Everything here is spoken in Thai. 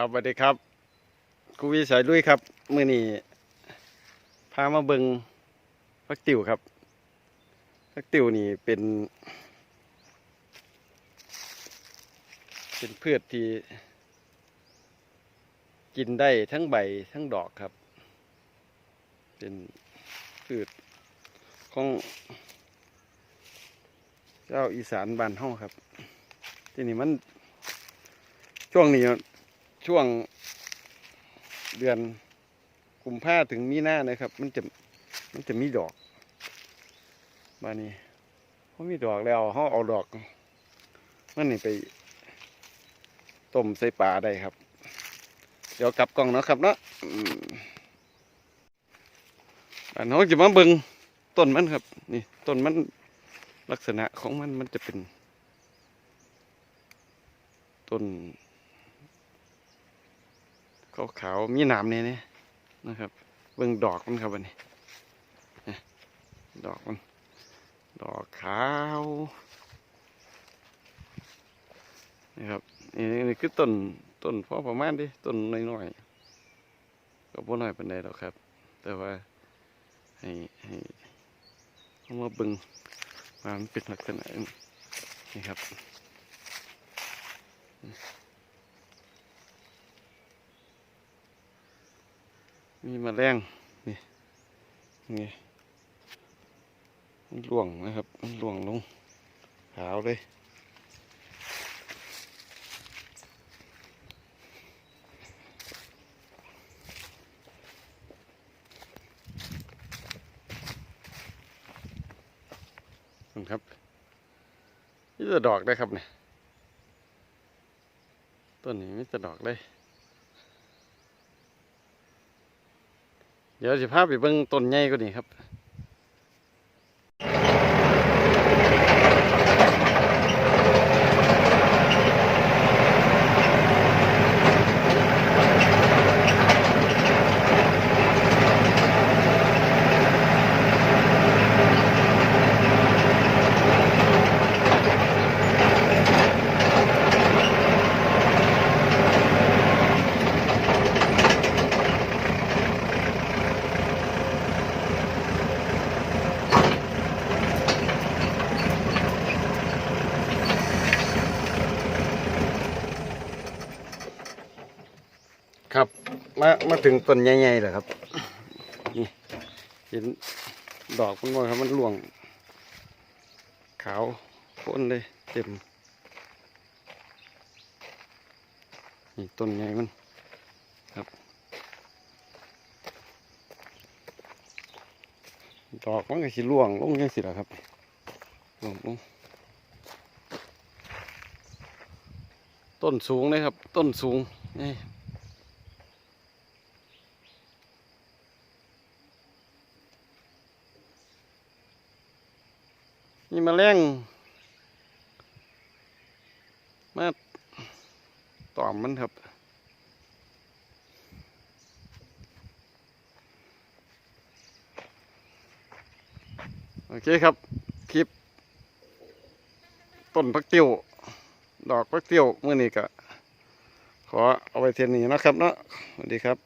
ครับสวัสดีครับครูวิสัยลุยครับมือนี้พามาเบิงพักติวครับพักติวนี่เป็น เป็นพืชที่ กินได้ทั้งใบทั้งดอกครับ เป็นพืชของเจ้าอีสานบ้านเฮาครับ ที่นี่มันช่วงนี้ ช่วงเดือนกุมภาถึงมีหน้านะครับ มันจะมันจะมีดอกมานี่พอมีดอกแล้วเขาเอาดอกมันนี่ไปต้มใส่ปลาได้ครับ เดี๋ยวกลับกล่องนะครับเนาะอันเขาจะมาเบิงต้นมันครับ นี่ต้นมันลักษณะของมันมันจะเป็นต้น ขาวขาวมีหนามเนี่ยนี่นะครับ เบิ่งดอกมันครับวันนี้ดอกมัน ดอกขาวนี่ครับนี่นี่คือต้นต้นพอประมาณดิต้นน้อยๆก็บ่น้อยปานใดหรอกครับ แต่ว่าให้ให้เอามาเบิ่งมันเป็นลักษณะนี้นี่ครับ มีแมลงนี่นี่มันหลวงนะครับ มันหลวงลงขาวเลยครับนี่จะดอกได้ครับเนี่ยต้นนี้ไมีแต่ดอกเลย เดี๋ยวสิพาไปเบิ่งต้นใหญ่ก็ดีครับ ครับมามาถึงต้นใหญ่ๆแล้วครับนี่เห็นดอกมันบ่ครับมันหลวง ขาวพ้นเลยเต็มนี่ต้นใหญ่มันครับ ดอกมันก็สิร่วงลงยังสิล่ะครับร่วงลงต้นสูงเลยครับ ต้นสูงนี่ มีแมลงมาตอมมันครับโอเคครับ คลิป ต้นพักติ้ว ดอกพักติ้วเมื่อนี้ก็ขอเอาไว้เทียนนี้นะครับเนาะสวัสดีครับ